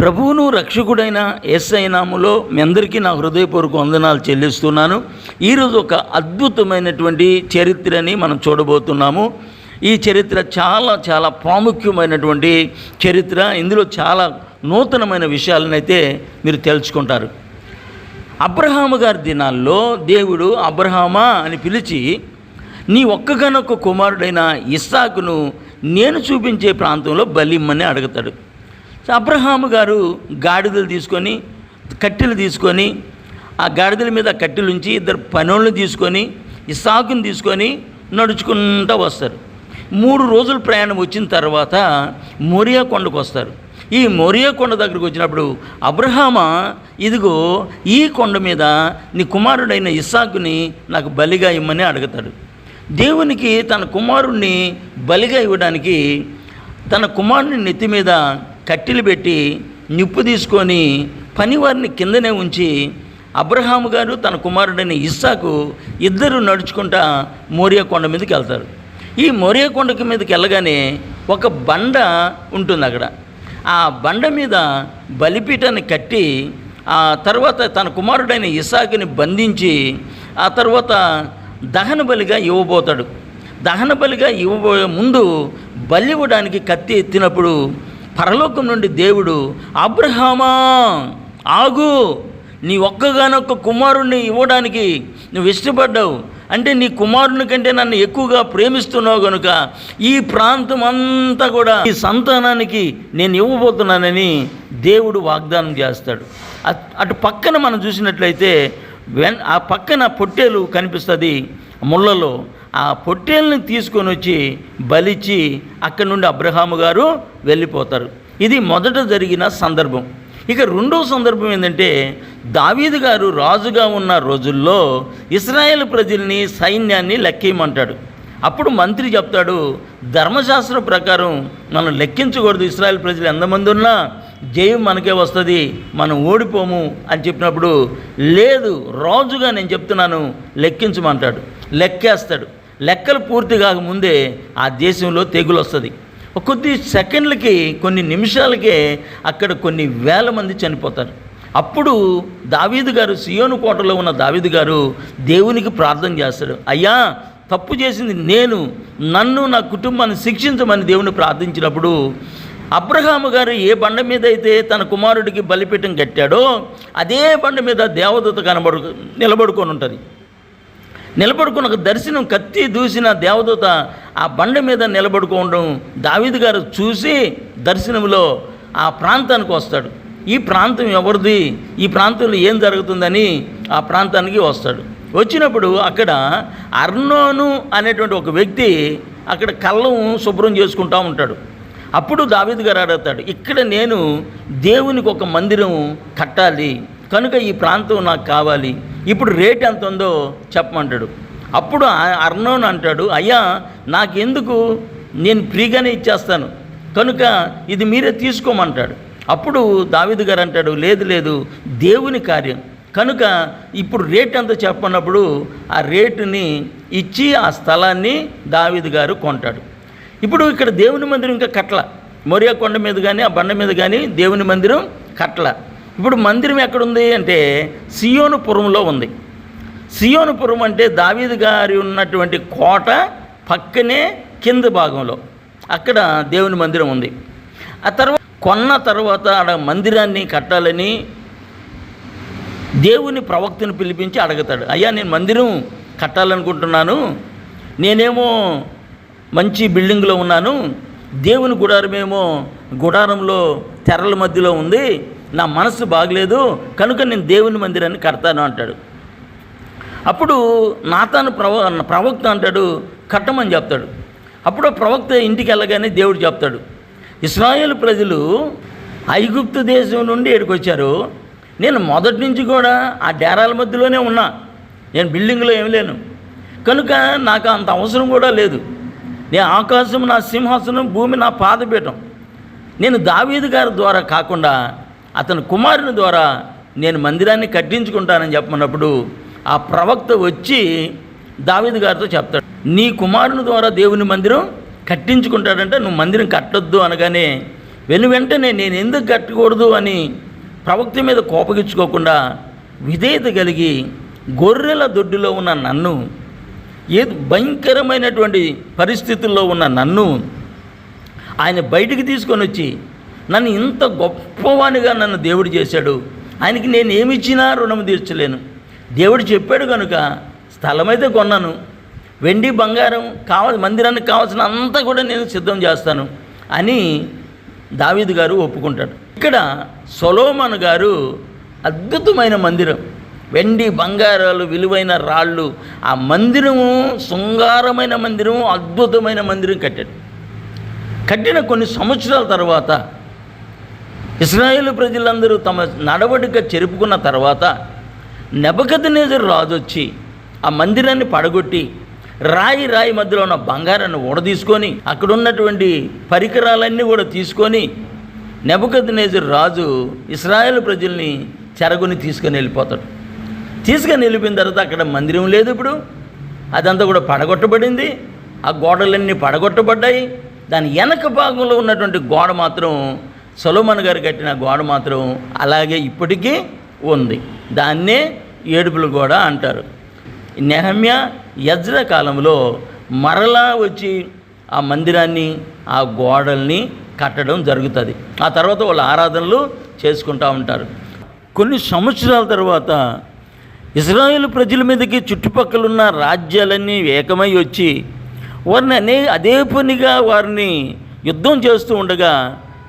ప్రభువును రక్షకుడైన ఎస్ఐ నాములో మీ అందరికీ నా హృదయపూర్వక వందనాలు చెల్లిస్తున్నాను. ఈరోజు ఒక అద్భుతమైనటువంటి చరిత్రని మనం చూడబోతున్నాము. ఈ చరిత్ర చాలా చాలా ప్రాముఖ్యమైనటువంటి చరిత్ర. ఇందులో చాలా నూతనమైన విషయాలనైతే మీరు తెలుసుకుంటారు. అబ్రహాము గారి దినాల్లో దేవుడు అబ్రహామా అని పిలిచి నీ ఒక్కగానొక్క కుమారుడైన ఇస్సాకును నేను చూపించే ప్రాంతంలో బలిమ్మని అడుగుతాడు. సో అబ్రహాము గారు గాడిదలు తీసుకొని కట్టెలు తీసుకొని ఆ గాడిదల మీద కట్టెలు ఉంచి ఇద్దరు పనులను తీసుకొని ఇస్సాకుని తీసుకొని నడుచుకుంటూ వస్తారు. మూడు రోజులు ప్రయాణం వచ్చిన తర్వాత మోరియా కొండకు వస్తారు. ఈ మోరియా కొండ దగ్గరకు వచ్చినప్పుడు అబ్రహామ ఇదిగో ఈ కొండ మీద నీ కుమారుడైన ఇస్సాకుని నాకు బలిగా ఇమ్మని అడుగుతాడు. దేవునికి తన కుమారుణ్ణి బలిగా ఇవ్వడానికి తన కుమారుని నెత్తి మీద కట్టెలు పెట్టి నిప్పు తీసుకొని పనివారిని కిందనే ఉంచి అబ్రహాము గారు తన కుమారుడైన ఇస్సాకు ఇద్దరు నడుచుకుంటా మోరియా కొండ మీదకి వెళ్తారు. ఈ మోరియా కొండకి మీదకి వెళ్ళగానే ఒక బండ ఉంటుంది అక్కడ. ఆ బండ మీద బలిపీఠాన్ని కట్టి ఆ తర్వాత తన కుమారుడైన ఇసాకుని బంధించి ఆ తర్వాత దహన బలిగా ఇవ్వబోతాడు. దహన బలిగా ఇవ్వబోయే ముందు బలి ఇవ్వడానికి కత్తి ఎత్తినప్పుడు పరలోకం నుండి దేవుడు అబ్రహామా ఆగు. నీ ఒక్కగానొక్క కుమారుణ్ణి ఇవ్వడానికి నువ్వు ఇష్టపడ్డావు. అంటే నీ కుమారుని కంటే నన్ను ఎక్కువగా ప్రేమిస్తున్నావు కనుక ఈ ప్రాంతం అంతా కూడా ఈ సంతానానికి నేను ఇవ్వబోతున్నానని దేవుడు వాగ్దానం చేస్తాడు. అట్- అటు పక్కన మనం చూసినట్లయితే వెన్ ఆ పక్కన పొట్టేలు కనిపిస్తుంది ముళ్ళలో. ఆ పొట్టేల్ని తీసుకొని వచ్చి బలిచ్చి అక్కడి నుండి అబ్రహాము గారు వెళ్ళిపోతారు. ఇది మొదట జరిగిన సందర్భం. ఇక రెండవ సందర్భం ఏంటంటే దావీదు గారు రాజుగా ఉన్న రోజుల్లో ఇస్రాయేల్ ప్రజల్ని సైన్యాన్ని లెక్కేయమంటాడు. అప్పుడు మంత్రి చెప్తాడు ధర్మశాస్త్రం ప్రకారం మనం లెక్కించకూడదు. ఇస్రాయల్ ప్రజలు ఎంతమంది ఉన్నా జయం మనకే వస్తుంది మనం ఓడిపోము అని చెప్పినప్పుడు లేదు రాజుగా నేను చెప్తున్నాను లెక్కించమంటాడు. లెక్కేస్తాడు. లెక్కలు పూర్తి కాకముందే ఆ దేశంలో తెగులు వస్తుంది. కొద్ది సెకండ్లకి కొన్ని నిమిషాలకే అక్కడ కొన్ని వేల మంది చనిపోతారు. అప్పుడు దావీదు గారు సియోను కోటలో ఉన్న దావీదు గారు దేవునికి ప్రార్థన చేస్తాడు. అయ్యా తప్పు చేసింది నేను. నన్ను నా కుటుంబాన్ని శిక్షించమని దేవుని ప్రార్థించినప్పుడు అబ్రహాము గారు ఏ బండ మీద అయితే తన కుమారుడికి బలిపీఠం కట్టాడో అదే బండ మీద దేవదూత కనబడు నిలబడుకొని ఉంటుంది. నిలబడుకున్న ఒక దర్శనం కత్తి దూసిన దేవదూత ఆ బండ మీద నిలబడుకోవడం దావీదు గారు చూసి దర్శనంలో ఆ ప్రాంతానికి వస్తాడు. ఈ ప్రాంతం ఎవరిది? ఈ ప్రాంతంలో ఏం జరుగుతుందని ఆ ప్రాంతానికి వస్తాడు. వచ్చినప్పుడు అక్కడ అర్నోను అనేటువంటి ఒక వ్యక్తి అక్కడ కళ్ళం శుభ్రం చేసుకుంటూ ఉంటాడు. అప్పుడు దావీదు గారు అడుగుతాడు ఇక్కడ నేను దేవునికి ఒక మందిరం కట్టాలి. కనుక ఈ ప్రాంతం నాకు కావాలి. ఇప్పుడు రేట్ ఎంత ఉందో చెప్పమంటాడు. అప్పుడు అర్ణోన్ అర్నోన్ అంటాడు అయ్యా నాకెందుకు? నేను ఫ్రీగానే ఇచ్చేస్తాను. కనుక ఇది మీరే తీసుకోమంటాడు. అప్పుడు దావిదు గారు అంటాడు లేదు లేదు దేవుని కార్యం. కనుక ఇప్పుడు రేట్ ఎంత చెప్పన్నప్పుడు ఆ రేటుని ఇచ్చి ఆ స్థలాన్ని దావిదు గారు కొంటాడు. ఇప్పుడు ఇక్కడ దేవుని మందిరం ఇంకా కట్ల మొరియా కొండ మీద కానీ ఆ బండ మీద కానీ దేవుని మందిరం కట్ల ఇప్పుడు మందిరం ఎక్కడుంది అంటే సియోనుపురంలో ఉంది. సియోనుపురం అంటే దావీదు గారి ఉన్నటువంటి కోట పక్కనే కింద భాగంలో. అక్కడ దేవుని మందిరం ఉంది. ఆ తర్వాత కొన్న తర్వాత ఆడ మందిరాన్ని కట్టాలని దేవుని ప్రవక్తను పిలిపించి అడుగుతాడు. అయ్యా నేను మందిరం కట్టాలనుకుంటున్నాను. నేనేమో మంచి బిల్డింగ్లో ఉన్నాను. దేవుని గుడారమేమో గుడారంలో తెరల మధ్యలో ఉంది. నా మనసు బాగలేదు కనుక నేను దేవుని మందిరాన్ని కడతాను అంటాడు. అప్పుడు నాతాను ప్రవ ప్రవక్త అంటాడు కట్టమని చెప్తాడు. అప్పుడు ప్రవక్త ఇంటికి వెళ్ళగానే దేవుడు చెప్తాడు ఇస్రాయేల్ ప్రజలు ఐగుప్తు దేశం నుండి ఇక్కడికి వచ్చారు. నేను మొదటి నుంచి కూడా ఆ డేరాల మధ్యలోనే ఉన్నా. నేను బిల్డింగ్లో ఏమి లేను. కనుక నాకు అంత అవసరం కూడా లేదు. నేను ఆకాశం నా సింహాసనం భూమి నా పాదపీఠం. నేను దావీదు గారి ద్వారా కాకుండా అతని కుమారుని ద్వారా నేను మందిరాన్ని కట్టించుకుంటానని చెప్పమన్నప్పుడు ఆ ప్రవక్త వచ్చి దావీదు గారితో చెప్తాడు నీ కుమారుని ద్వారా దేవుని మందిరం కట్టించుకుంటాడంటే నువ్వు మందిరం కట్టొద్దు అనగానే వెను వెంటనే నేను ఎందుకు కట్టకూడదు అని ప్రవక్త మీద కోపగించుకోకుండా విధేయత కలిగి గొర్రెల దొడ్డిలో ఉన్న నన్ను ఏ భయంకరమైనటువంటి పరిస్థితుల్లో ఉన్న నన్ను ఆయన బయటికి తీసుకొని వచ్చి నన్ను ఇంత గొప్పవానిగా నన్ను దేవుడు చేశాడు. ఆయనకి నేను ఏమి ఇచ్చినా రుణం తీర్చలేను. దేవుడు చెప్పాడు కనుక స్థలమైతే కొన్నాను. వెండి బంగారం కావాలి మందిరానికి కావాల్సిన అంతా కూడా నేను సిద్ధం చేస్తాను అని దావీదు గారు ఒప్పుకుంటాడు. ఇక్కడ సొలోమన్ గారు అద్భుతమైన మందిరం. వెండి బంగారాలు విలువైన రాళ్ళు ఆ మందిరము శృంగారమైన మందిరం అద్భుతమైన మందిరం కట్టాడు. కట్టిన కొన్ని సంవత్సరాల తర్వాత ఇస్రాయేల్ ప్రజలందరూ తమ నడవడిక చెరుపుకున్న తర్వాత నెబకదనేజర్ రాజు వచ్చి ఆ మందిరాన్ని పడగొట్టి రాయి రాయి మధ్యలో ఉన్న బంగారాన్ని ఊడదీసుకొని అక్కడ ఉన్నటువంటి పరికరాలన్నీ కూడా తీసుకొని నెబకదనేజర్ రాజు ఇస్రాయేల్ ప్రజల్ని చెరగొని తీసుకొని వెళ్ళిపోతాడు. తీసుకొని వెళ్ళిపోయిన తర్వాత అక్కడ మందిరం లేదు ఇప్పుడు. అదంతా కూడా పడగొట్టబడింది. ఆ గోడలన్నీ పడగొట్టబడ్డాయి. దాని వెనక భాగంలో ఉన్నటువంటి గోడ మాత్రం సొలోమన్ గారు కట్టిన గోడ మాత్రం అలాగే ఇప్పటికీ ఉంది. దాన్నే ఏడుపులు గోడ అంటారు. నెహమ్య యజ్ర కాలంలో మరలా వచ్చి ఆ మందిరాన్ని ఆ గోడల్ని కట్టడం జరుగుతుంది. ఆ తర్వాత వాళ్ళ ఆరాధనలు చేసుకుంటూ ఉంటారు. కొన్ని సంవత్సరాల తర్వాత ఇజ్రాయేల్ ప్రజల మీదకి చుట్టుపక్కలున్న రాజ్యాలన్నీ ఏకమై వచ్చి వారిని అనే అదే పనిగా వారిని యుద్ధం చేస్తూ ఉండగా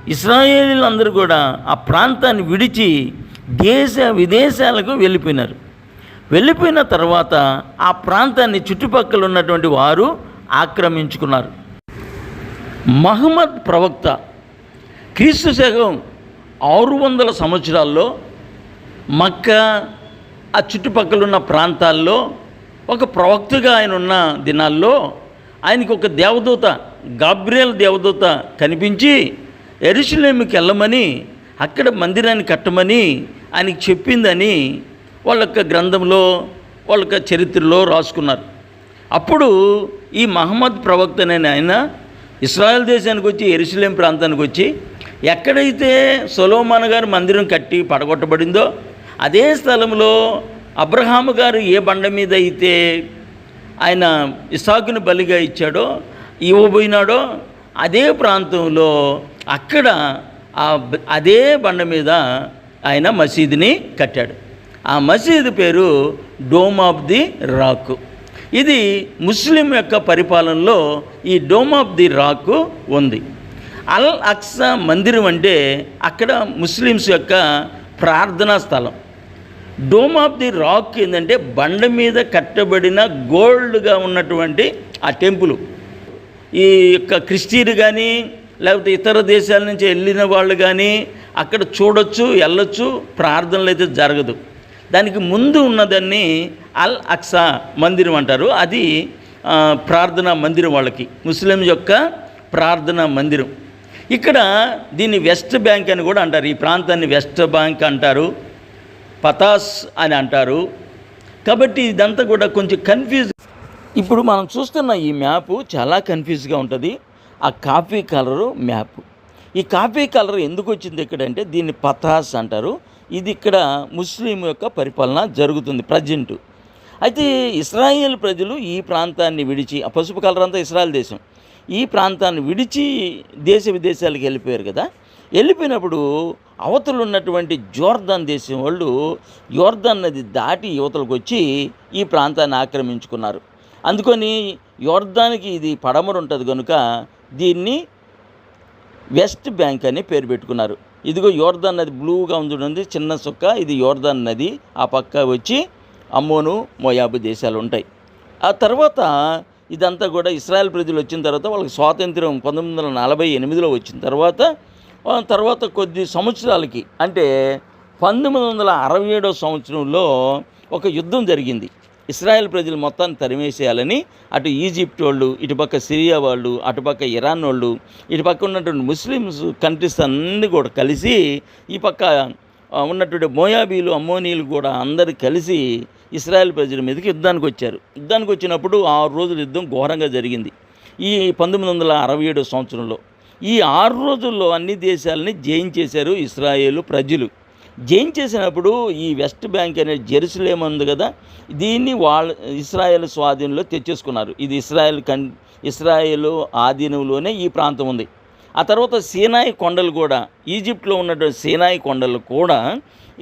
ఇస్రాయేలీలందరూ కూడా ఆ ప్రాంతాన్ని విడిచి దేశ విదేశాలకు వెళ్ళిపోయినారు. వెళ్ళిపోయిన తర్వాత ఆ ప్రాంతాన్ని చుట్టుపక్కల ఉన్నటువంటి వారు ఆక్రమించుకున్నారు. మహమ్మద్ ప్రవక్త క్రీస్తు శకం ఆరు వందల సంవత్సరాల్లో మక్క ఆ చుట్టుపక్కల ఉన్న ప్రాంతాల్లో ఒక ప్రవక్తగా ఆయన ఉన్న దినాల్లో ఆయనకి ఒక దేవదూత గాబ్రియల్ దేవదూత కనిపించి ఎరుసలేమికి వెళ్ళమని అక్కడ మందిరాన్ని కట్టమని ఆయనకి చెప్పిందని వాళ్ళ యొక్క గ్రంథంలో వాళ్ళ యొక్క చరిత్రలో రాసుకున్నారు. అప్పుడు ఈ మహమ్మద్ ప్రవక్త అనే ఆయన ఇస్రాయల్ దేశానికి వచ్చి ఎరుసలేం ప్రాంతానికి వచ్చి ఎక్కడైతే సొలోమాన్ గారు మందిరం కట్టి పడగొట్టబడిందో అదే స్థలంలో అబ్రహాము గారు ఏ బండ మీద అయితే ఆయన ఇసాకుని బలిగా ఇచ్చాడో ఇవ్వబోయినాడో అదే ప్రాంతంలో అక్కడ అదే బండ మీద ఆయన మసీదుని కట్టాడు. ఆ మసీదు పేరు డోమ్ ఆఫ్ ది రాక్. ఇది ముస్లిం యొక్క పరిపాలనలో ఈ డోమ్ ఆఫ్ ది రాక్ ఉంది. అల్ అక్సా మందిరం అంటే అక్కడ ముస్లిమ్స్ యొక్క ప్రార్థనా స్థలం. డోమ్ ఆఫ్ ది రాక్ ఏంటంటే బండ మీద కట్టబడిన గోల్డ్గా ఉన్నటువంటి ఆ టెంపుల్. ఈ యొక్క క్రిస్టియన్ కానీ లేకపోతే ఇతర దేశాల నుంచి వెళ్ళిన వాళ్ళు కానీ అక్కడ చూడొచ్చు వెళ్ళొచ్చు ప్రార్థనలు అయితే జరగదు. దానికి ముందు ఉన్నదాన్ని అల్ అక్సా మందిరం అంటారు. అది ప్రార్థనా మందిరం వాళ్ళకి ముస్లిం యొక్క ప్రార్థనా మందిరం. ఇక్కడ దీన్ని వెస్ట్ బ్యాంక్ అని కూడా అంటారు. ఈ ప్రాంతాన్ని వెస్ట్ బ్యాంక్ అంటారు పతాస్ అని అంటారు. కాబట్టి ఇదంతా కూడా కొంచెం కన్ఫ్యూజ్ ఇప్పుడు మనం చూస్తున్న ఈ మ్యాప్ చాలా కన్ఫ్యూజ్గా ఉంటుంది. ఆ కాఫీ కలరు మ్యాప్. ఈ కాఫీ కలర్ ఎందుకు వచ్చింది ఇక్కడ అంటే దీన్ని పతాస్ అంటారు. ఇది ఇక్కడ ముస్లిం యొక్క పరిపాలన జరుగుతుంది ప్రజెంట్. అయితే ఇస్రాయేల్ ప్రజలు ఈ ప్రాంతాన్ని విడిచి ఆ పసుపు కలర్ అంతా ఇస్రాయల్ దేశం. ఈ ప్రాంతాన్ని విడిచి దేశ విదేశాలకు వెళ్ళిపోయారు కదా. వెళ్ళిపోయినప్పుడు అవతలు ఉన్నటువంటి జోర్దాన్ దేశం వాళ్ళు యోర్దాన్ నది దాటి యువతలకు వచ్చి ఈ ప్రాంతాన్ని ఆక్రమించుకున్నారు. అందుకని యోర్దానికి ఇది పడమరు ఉంటుంది కనుక దీన్ని వెస్ట్ బ్యాంక్ అని పేరు పెట్టుకున్నారు. ఇదిగో యోర్ధన్ నది బ్లూగా ఉంది చూడండి చిన్న సుక్క ఇది యోర్దాన్ నది. ఆ పక్క వచ్చి అమ్మోను మోయాబు దేశాలు ఉంటాయి. ఆ తర్వాత ఇదంతా కూడా ఇస్రాయల్ ప్రజలు వచ్చిన తర్వాత వాళ్ళకి స్వాతంత్రం పంతొమ్మిది వందల నలభై ఎనిమిదిలో వచ్చిన తర్వాత తర్వాత కొద్ది సంవత్సరాలకి అంటే పంతొమ్మిది వందల అరవై ఏడవ సంవత్సరంలో ఒక యుద్ధం జరిగింది. ఇస్రాయెల్ ప్రజలు మొత్తాన్ని తరిమేసేయాలని అటు ఈజిప్ట్ వాళ్ళు ఇటుపక్క సిరియా వాళ్ళు అటుపక్క ఇరాన్ వాళ్ళు ఇటుపక్క ఉన్నటువంటి ముస్లిమ్స్ కంట్రీస్ అన్నీ కూడా కలిసి ఈ పక్క ఉన్నటువంటి మోయాబీలు అమ్మోనీలు కూడా అందరు కలిసి ఇస్రాయెల్ ప్రజల మీదకి యుద్ధానికి వచ్చారు. యుద్ధానికి వచ్చినప్పుడు ఆరు రోజుల యుద్ధం ఘోరంగా జరిగింది. ఈ పంతొమ్మిది వందల అరవై ఏడు సంవత్సరంలో ఈ ఆరు రోజుల్లో అన్ని దేశాలని జయించేశారు ఇస్రాయేలు ప్రజలు. జయించేసినప్పుడు ఈ వెస్ట్ బ్యాంక్ అనేది జెరూసలేం ఉంది కదా దీన్ని వాళ్ళ ఇస్రాయేల్ స్వాధీనంలో తెచ్చేసుకున్నారు. ఇది ఇస్రాయేల్ కన్ ఇస్రాయేల్ ఆధీనంలోనే ఈ ప్రాంతం ఉంది. ఆ తర్వాత సీనాయి కొండలు కూడా ఈజిప్ట్లో ఉన్నటువంటి సీనాయి కొండలు కూడా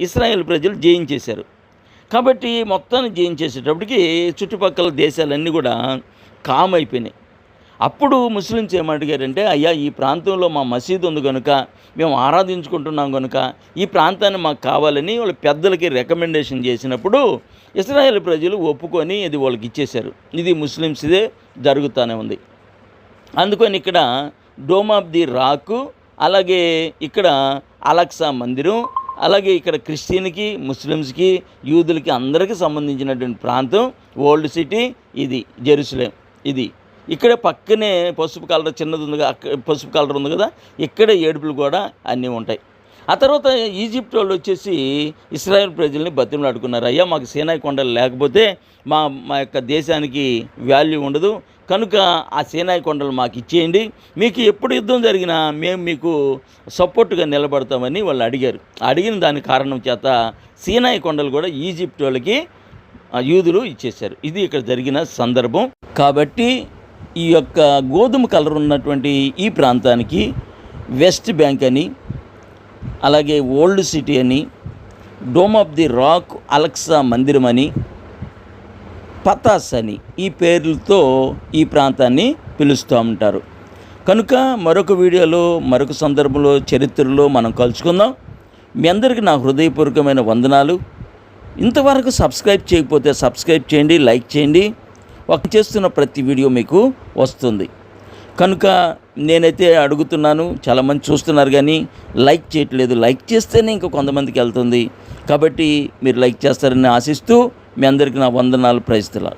ఇస్రాయేల్ ప్రజలు జయించేశారు కాబట్టి మొత్తాన్ని జయించేసేటప్పటికి చుట్టుపక్కల దేశాలన్నీ కూడా కామ్ అయిపోయినాయి. అప్పుడు ముస్లిమ్స్ ఏమడిగారంటే అయ్యా ఈ ప్రాంతంలో మా మసీదు ఉంది కనుక మేము ఆరాధించుకుంటున్నాం కనుక ఈ ప్రాంతాన్ని మాకు కావాలని వాళ్ళ పెద్దలకి రికమెండేషన్ చేసినప్పుడు ఇస్రాయేల్ ప్రజలు ఒప్పుకొని ఇది వాళ్ళకి ఇచ్చేశారు. ఇది ముస్లిమ్స్దే జరుగుతూనే ఉంది. అందుకని ఇక్కడ డోమ్ ఆఫ్ ది రాక్ అలాగే ఇక్కడ అలక్సా మందిరం అలాగే ఇక్కడ క్రిస్టియన్కి ముస్లిమ్స్కి యూదులకి అందరికీ సంబంధించినటువంటి ప్రాంతం ఓల్డ్ సిటీ ఇది జెరూసలేం ఇది. ఇక్కడే పక్కనే పసుపు కలర్ చిన్నది ఉంది కదా, పసుపు కలర్ ఉంది కదా ఇక్కడే ఏడుపులు కూడా అన్నీ ఉంటాయి. ఆ తర్వాత ఈజిప్ట్ వాళ్ళు వచ్చేసి ఇస్రాయేల్ ప్రజల్ని బతిమలాడుకున్నారు. అయ్యా మాకు సీనాయి కొండలు లేకపోతే మా మా యొక్క దేశానికి వాల్యూ ఉండదు. కనుక ఆ సీనాయి కొండలు మాకు ఇచ్చేయండి. మీకు ఎప్పుడు యుద్ధం జరిగినా మేము మీకు సపోర్ట్గా నిలబడతామని వాళ్ళు అడిగారు. అడిగిన దాని కారణం చేత సీనాయి కొండలు కూడా ఈజిప్ట్ వాళ్ళకి యూదులు ఇచ్చేశారు. ఇది ఇక్కడ జరిగిన సందర్భం. కాబట్టి ఈ యొక్క గోధుమ కలర్ ఉన్నటువంటి ఈ ప్రాంతానికి వెస్ట్ బ్యాంక్ అని అలాగే ఓల్డ్ సిటీ అని Dome of the Rock Al Aqsa మందిరం అని పతాస్ అని ఈ పేర్లతో ఈ ప్రాంతాన్ని పిలుస్తూ ఉంటారు. కనుక మరొక వీడియోలో మరొక సందర్భంలో చరిత్రలో మనం కలుసుకుందాం. మీ అందరికీ నా హృదయపూర్వకమైన వందనాలు. ఇంతవరకు సబ్స్క్రైబ్ చేయకపోతే సబ్స్క్రైబ్ చేయండి లైక్ చేయండి. ఒక చేస్తున్న ప్రతి వీడియో మీకు వస్తుంది. కనుక నేనైతే అడుగుతున్నాను చాలామంది చూస్తున్నారు కానీ లైక్ చేయట్లేదు. లైక్ చేస్తేనే ఇంకా కొంతమందికి వెళ్తుంది. కాబట్టి మీరు లైక్ చేస్తారని ఆశిస్తూ మీ అందరికీ నా వందనాలు ప్రయత్నాలు